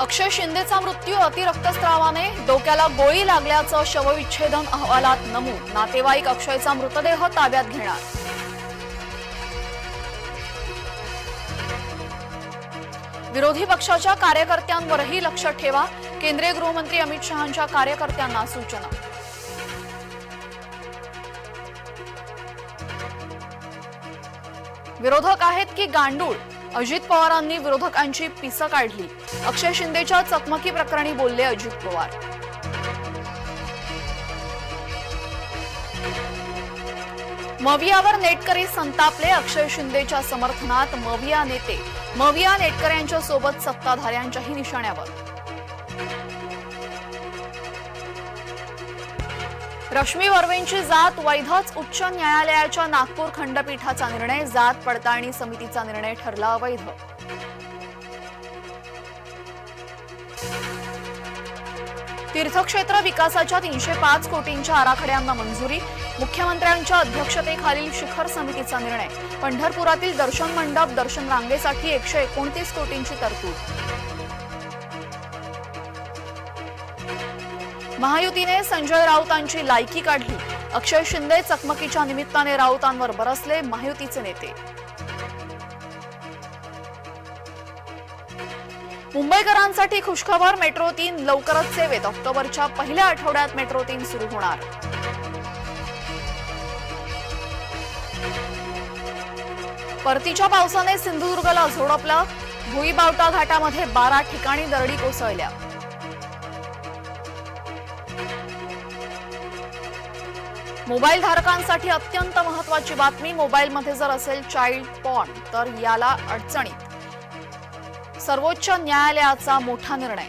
अक्षय शिंदेचा मृत्यू अतिरक्तस्रावाने डोक्याला गोळी लागल्याचं शवविच्छेदन अहवालात नमूद. नातेवाईक अक्षयचा मृतदेह ताब्यात घेणार. विरोधी पक्षाच्या कार्यकर्त्यांवरही लक्ष ठेवा. केंद्रीय गृहमंत्री अमित शहांच्या कार्यकर्त्यांना सूचना. विरोधक आहेत की गांडूळ? अजित पवारांनी विरोधकांची पिसं काढली. अक्षय शिंदेच्या चकमकी प्रकरणी बोलले अजित पवार. मवियावर नेटकरी संतापले अक्षय शिंदेच्या समर्थनात मविया नेते. मविया नेटकऱ्यांच्या सोबत सत्ताधाऱ्यांच्याही निशाण्यावर. रश्मी वर्वेंची जात वैधच उच्च न्यायालयाच्या नागपूर खंडपीठाचा निर्णय जात पडताळणी समितीचा निर्णय ठरला अवैध. तीर्थक्षेत्र विकासाच्या तीनशे पाच कोटींच्या आराखड्यांना मंजुरी. मुख्यमंत्र्यांच्या अध्यक्षतेखालील शिखर समितीचा निर्णय. पंढरपुरातील दर्शन मंडप दर्शन रांगेसाठी एकशे एकोणतीस कोटींची तरतूद. महायुतीने संजय राऊतांची लायकी काढली. अक्षय शिंदे चकमकीच्या निमित्ताने राऊतांवर बरसले महायुतीचे नेते. मुंबईकरांसाठी खुशखबर मेट्रो तीन लवकरच सेवेत. ऑक्टोबरच्या पहिल्या आठवड्यात मेट्रो तीन सुरू होणार. परतीच्या पावसाने सिंधुदुर्गला झोडपलं. भुईबावटा घाटामध्ये बारा ठिकाणी दरडी कोसळल्या. मोबाईल धारकांसाठी अत्यंत महत्वाची बातमी. मोबाईलमध्ये जर असेल चाइल्ड पॉन तर याला अडचणीत. सर्वोच्च न्यायालयाचा मोठा निर्णय.